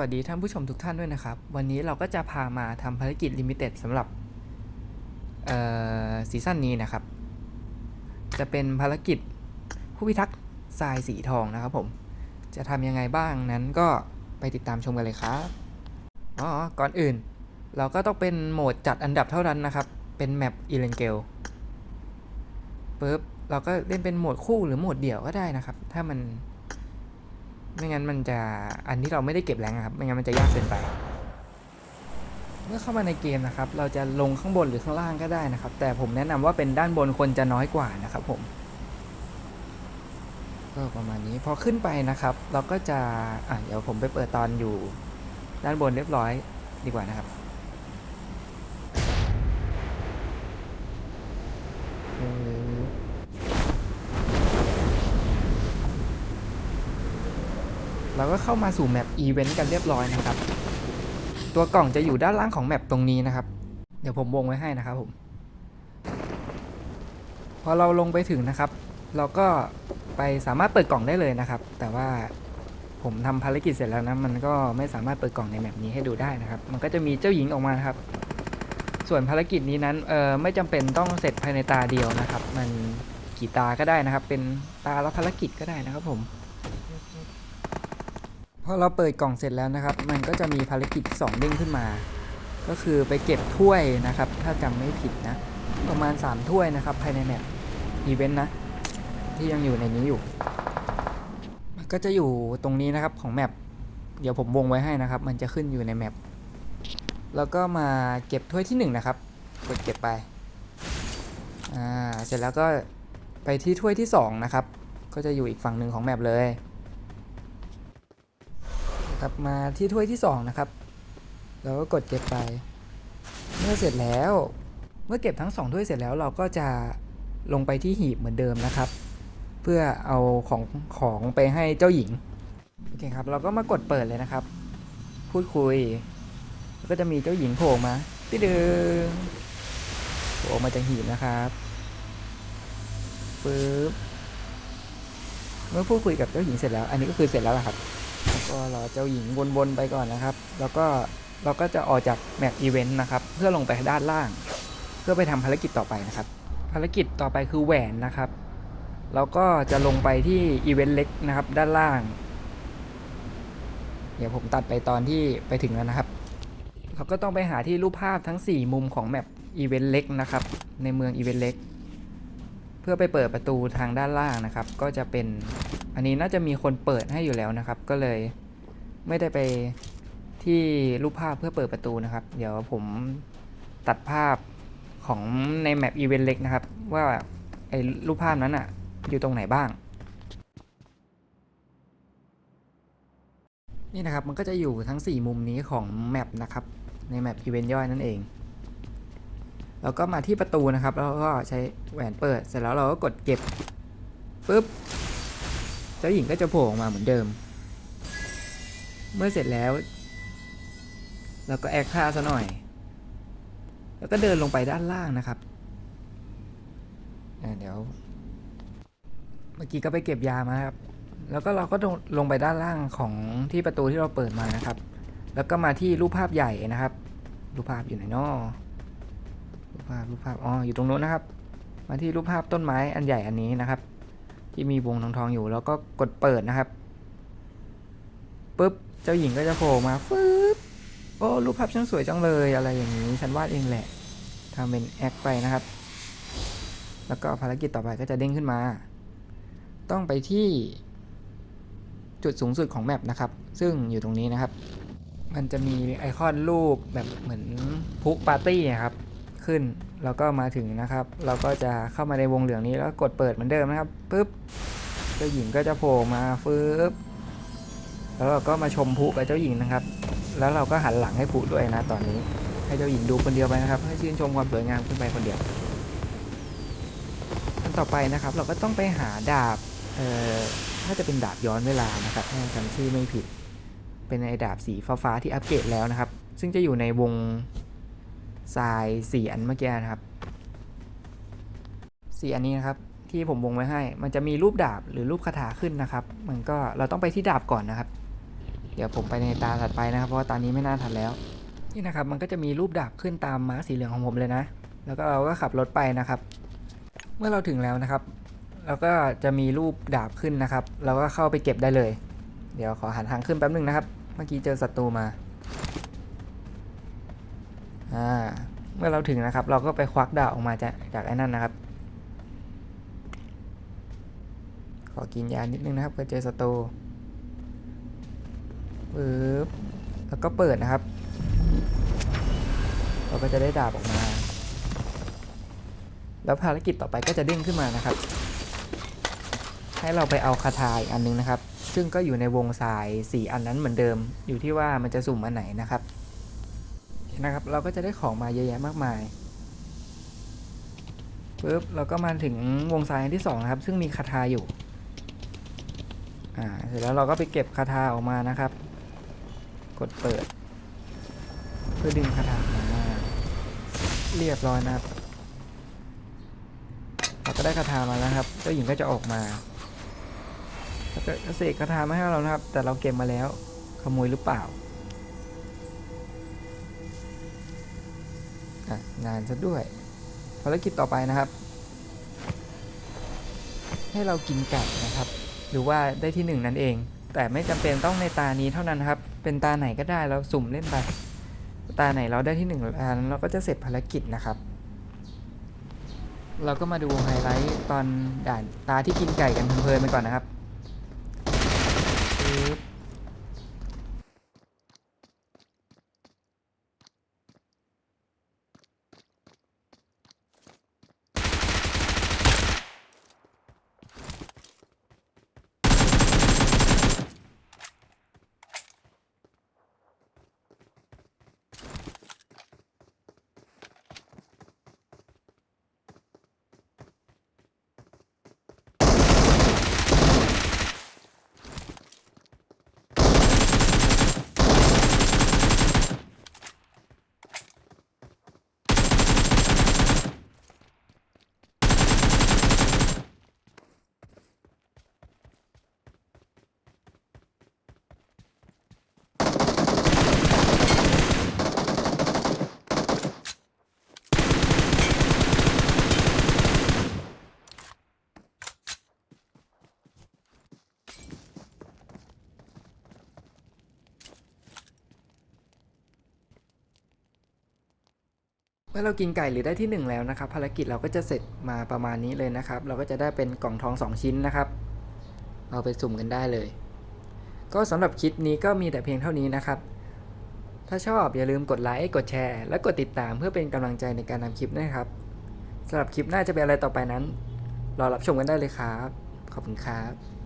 วัสดีท่านผู้ชมทุกท่านด้วยนะครับ วันนี้เราก็จะพามาทำภารกิจลิมิเต็ดสำหรับซีซั่นนี้นะครับ จะเป็นภารกิจผู้พิทักษ์ทรายสีทองนะครับผม จะทำยังไงบ้างนั้นก็ไปติดตามชมกันเลยครับ อ๋อ ก่อนอื่น เราก็ต้องเป็นโหมดจัดอันดับเท่านั้นนะครับ เป็นแมปอีเลนเกลปุ๊บ เราก็เล่นเป็นโหมดคู่หรือโหมดเดี่ยวก็ได้นะครับ ถ้ามัน ไม่งั้นมันจะอันที่เราไม่ได้เก็บแรงครับ ไม่งั้นมันจะยากเกินไป เมื่อเข้ามาในเกมนะครับ เราจะลงข้างบนหรือข้างล่างก็ได้นะครับ แต่ผมแนะนำว่าเป็นด้านบนคนจะน้อยกว่านะครับผม ก็ประมาณนี้พอขึ้นไปนะครับ เราก็จะอะเดี๋ยวผมไปเปิดตอนอยู่ ด้านบนเรียบร้อยดีกว่านะครับ เราก็เข้ามาสู่แมปอีเวนต์กันเรียบร้อยนะครับ ตัวกล่องจะอยู่ด้านล่างของแมปตรงนี้นะครับ เดี๋ยวผมวงไว้ให้นะครับผม พอเราลงไปถึงนะครับ เราก็ไปสามารถเปิดกล่องได้เลยนะครับ แต่ว่าผมทำภารกิจเสร็จแล้วนะ มันก็ไม่สามารถเปิดกล่องในแมปนี้ให้ดูได้นะครับ มันก็จะมีเจ้าหญิงออกมาครับ ส่วนภารกิจนี้นั้น เออไม่จำเป็นต้องเสร็จภายในตาเดียวนะครับ มันกี่ตาก็ได้นะครับ เป็นตาละภารกิจก็ได้นะครับผม พอเราเปิดกล่องเสร็จแล้วนะครับ มันก็จะมีภารกิจ 2 เด้งขึ้นมา ก็คือไปเก็บถ้วยนะครับ ถ้าจำไม่ผิดนะ ประมาณ 3 ถ้วยนะครับ ภายในแมปอีเวนต์นะ ที่ยังอยู่ในนี้อยู่ มันก็จะอยู่ตรงนี้นะครับของแมปเดี๋ยวผมวงไว้ให้นะครับ มันจะขึ้นอยู่ในแมปแล้วก็มาเก็บถ้วยที่1นนะครับ กดเก็บไป อ่า เสร็จแล้วก็ไปที่ถ้วยที่2นะครับ ก็จะอยู่อีกฝั่งหนึ่งของแมปเลย ครับมาที่ถ้วยที่ 2 นะครับเราก็กดเก็บไป เมื่อเสร็จแล้ว เมื่อเก็บทั้ง 2 ถ้วยเสร็จแล้วเราก็จะลงไปที่หีบเหมือนเดิมนะครับ เพื่อเอาของของไปให้เจ้าหญิงโอเคครับ เราก็มากดเปิดเลยนะครับ พูดคุย ก็จะมีเจ้าหญิงโผล่มาติดึงโผล่มาจากหีบนะครับปึ๊บเมื่อพูดคุยกับเจ้าหญิงเสร็จแล้ว อันนี้ก็คือเสร็จแล้วละครับ ก็รอเจ้าหญิงวนๆไปก่อนนะครับ แล้วก็เราก็จะออกจากแมปอีเวนต์นะครับ เพื่อลงไปด้านล่าง เพื่อไปทำภารกิจต่อไปนะครับ ภารกิจต่อไปคือแหวนนะครับเราก็จะลงไปที่อีเวนต์เล็กนะครับ ด้านล่าง เดี๋ยวผมตัดไปตอนที่ไปถึงแล้วนะครับ เราก็ต้องไปหาที่รูปภาพทั้ง 4 มุมของแมปอีเวนต์เล็กนะครับ ในเมืองอีเวนต์เล็ก เพื่อไปเปิดประตูทางด้านล่างนะครับ ก็จะเป็นอันนี้น่าจะมีคนเปิดให้อยู่แล้วนะครับ ก็เลยไม่ได้ไปที่รูปภาพเพื่อเปิดประตูนะครับ เดี๋ยวผมตัดภาพของในแมปอีเวนต์เล็กนะครับ ว่าไอ้รูปภาพนั้นอะอยู่ตรงไหนบ้าง นี่นะครับมันก็จะอยู่ทั้ง 4 มุมนี้ของแมปนะครับ ในแมปอีเวนต์ย่อยนั่นเอง แล้วก็มาที่ประตูนะครับ แล้วก็ใช้แหวนเปิด เสร็จแล้วเราก็กดเก็บปุ๊บ เจ้าหญิงก็จะโผล่ออกมาเหมือนเดิม เมื่อเสร็จแล้ว เราก็แอคท่าซะหน่อย แล้วก็เดินลงไปด้านล่างนะครับ เดี๋ยว เมื่อกี้ก็ไปเก็บยามาครับ แล้วก็เราก็ลงไปด้านล่างของที่ประตูที่เราเปิดมานะครับ แล้วก็มาที่รูปภาพใหญ่นะครับ รูปภาพอยู่ไหนนอ รูปภาพรูปภาพอ๋ออยู่ตรงนู้นนะครับ มาที่รูปภาพต้นไม้อันใหญ่อันนี้นะครับ ที่มีวงทองทองๆอยู่แล้วก็กดเปิดนะครับปุ๊บเจ้าหญิงก็จะโผล่มาฟึบโอ้รูปภาพช่างสวยจังเลยอะไรอย่างนี้ฉันวาดเองแหละทำเป็นแอคไปนะครับ แล้วก็ภารกิจต่อไปก็จะเด้งขึ้นมา ต้องไปที่จุดสูงสุดของแมปนะครับ ซึ่งอยู่ตรงนี้นะครับ มันจะมีไอคอนรูปแบบเหมือนพุปาร์ตี้อะครับ ขึ้นแล้วก็มาถึงนะครับ เราก็จะเข้ามาในวงเหลืองนี้แล้วกดเปิดเหมือนเดิมนะครับปุ๊บเจ้าหญิงก็จะโผล่มาฟึบแล้วเราก็มาชมพุกับเจ้าหญิงนะครับ แล้วเราก็หันหลังให้พุด้วยนะตอนนี้ ให้เจ้าหญิงดูคนเดียวไปนะครับให้ชื่นชมความสวยงามขึ้นไปคนเดียวอันต่อไปนะครับ เราก็ต้องไปหาดาบเอ่อน่าจะเป็นดาบย้อนเวลานะครับถ้าจำชื่อไม่ผิด เป็นไอดาบสีฟ้าๆที่อัปเกรดแล้วนะครับ ซึ่งจะอยู่ในวง ทรายสี่อันเมื่อกี้นะครับสี่อันนี้นะครับที่ผมวงไว้ให้ มันจะมีรูปดาบหรือรูปคาถาขึ้นนะครับ มันก็เราต้องไปที่ดาบก่อนนะครับ เดี๋ยวผมไปในตาถัดไปนะครับ เพราะว่าตานี้ไม่น่าทันแล้ว นี่นะครับ มันก็จะมีรูปดาบขึ้นตามม้าสีเหลืองของผมเลยนะ แล้วก็เราก็ขับรถไปนะครับ เมื่อเราถึงแล้วนะครับ เราก็จะมีรูปดาบขึ้นนะครับ เราก็เข้าไปเก็บได้เลย เดี๋ยวขอหันทางขึ้นแป๊บหนึงนะครับ เมื่อกี้เจอศัตรูมา อ่าเมื่อเราถึงนะครับ เราก็ไปควักดาบออกมาจากจากไอ้นั่นนะครับ ขอกินยานิดนึงนะครับเพื่อเจอศัตรูปึ๊บแล้วก็เปิดนะครับ เราก็จะได้ดาบออกมา แล้วภารกิจต่อไปก็จะเด้งขึ้นมานะครับ ให้เราไปเอาคาถาอีกอันนึงนะครับ ซึ่งก็อยู่ในวงสาย 4 อันนั้นเหมือนเดิม อยู่ที่ว่ามันจะสุ่มอันไหนนะครับ นะครับ เราก็จะได้ของมาเยอะแยะมากมายปึ๊บเราก็มาถึงวงสายอันที่สองนะครับ ซึ่งมีคาถาอยู่ อ่า เสร็จแล้วเราก็ไปเก็บคาถาออกมานะครับ กดเปิด เพื่อดึงคาถาออกมาเรียบร้อยนะครับ เราก็ได้คาถามาแล้วครับ เจ้าหญิงก็จะออกมาแล้วก็เสกคาถามาให้เรานะครับ แต่เราเก็บมาแล้ว ขโมยหรือเปล่า งานซะด้วย ภารกิจต่อไปนะครับ ให้เรากินไก่นะครับ หรือว่าได้ที่หนึ่งนั่นเอง แต่ไม่จำเป็นต้องในตานี้เท่านั้นครับ เป็นตาไหนก็ได้เราสุ่มเล่นไป ตาไหนเราได้ที่หนึ่งเราก็จะเสร็จภารกิจนะครับ เราก็มาดูไฮไลท์ตอนด่านตาที่กินไก่กันเพลินไปก่อนนะครับ เมื่อเรากินไก่หรือได้ที่หนึ่งแล้วนะครับ ภารกิจเราก็จะเสร็จมาประมาณนี้เลยนะครับ เราก็จะได้เป็นกล่องทองสองชิ้นนะครับ เอาไปสุ่มกันได้เลย ก็สำหรับคลิปนี้ก็มีแต่เพียงเท่านี้นะครับ ถ้าชอบอย่าลืมกดไลค์กดแชร์ และกดติดตามเพื่อเป็นกำลังใจในการทำคลิปนะครับสำหรับคลิปหน้าจะเป็นอะไรต่อไปนั้นรอรับชมกันได้เลยครับ ขอบคุณครับ